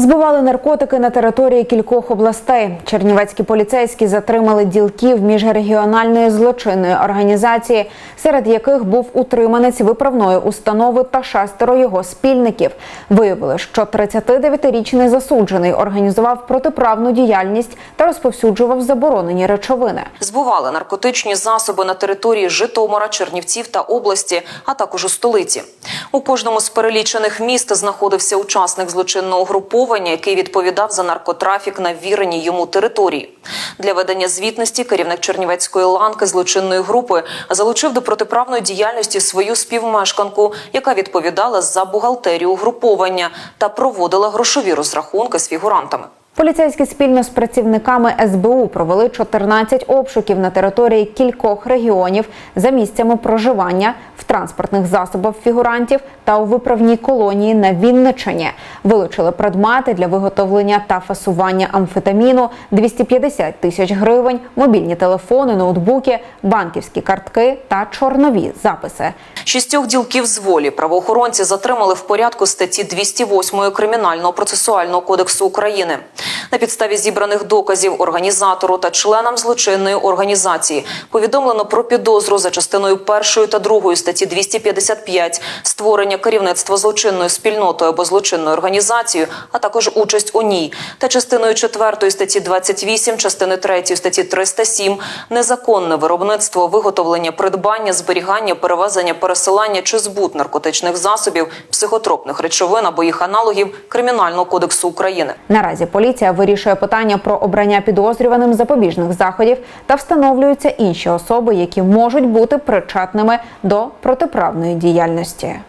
Збивали наркотики на території кількох областей. Чернівецькі поліцейські затримали ділків міжрегіональної злочинної організації, серед яких був утриманець виправної установи та шестеро його спільників. Виявили, що 39-річний засуджений організував протиправну діяльність та розповсюджував заборонені речовини. Збували наркотичні засоби на території Житомира, Чернівців та області, а також у столиці. У кожному з перелічених міст знаходився учасник злочинного груповання, який відповідав за наркотрафік на вірені йому території. Для ведення звітності керівник Чернівецької ланки злочинної групи залучив до протиправної діяльності свою співмешканку, яка відповідала за бухгалтерію угруповання та проводила грошові розрахунки з фігурантами. Поліцейські спільно з працівниками СБУ провели 14 обшуків на території кількох регіонів за місцями проживання в транспортних засобах фігурантів та у виправній колонії на Вінничині. Вилучили предмети для виготовлення та фасування амфетаміну, 250 тисяч гривень, мобільні телефони, ноутбуки, банківські картки та чорнові записи. Шістьох ділків з волі правоохоронці затримали в порядку статті 208 Кримінального процесуального кодексу України. На підставі зібраних доказів організатору та членам злочинної організації повідомлено про підозру за частиною першої та другої статті 255 створення керівництва злочинною спільнотою або злочинною організацією, а також участь у ній, та частиною четвертої статті 28, частини третьої статті 307 незаконне виробництво, виготовлення, придбання, зберігання, перевезення, пересилання чи збут наркотичних засобів, психотропних речовин або їх аналогів Кримінального кодексу України. Наразі поліція вирішує питання про обрання підозрюваним запобіжних заходів та встановлюються інші особи, які можуть бути причетними до протиправної діяльності.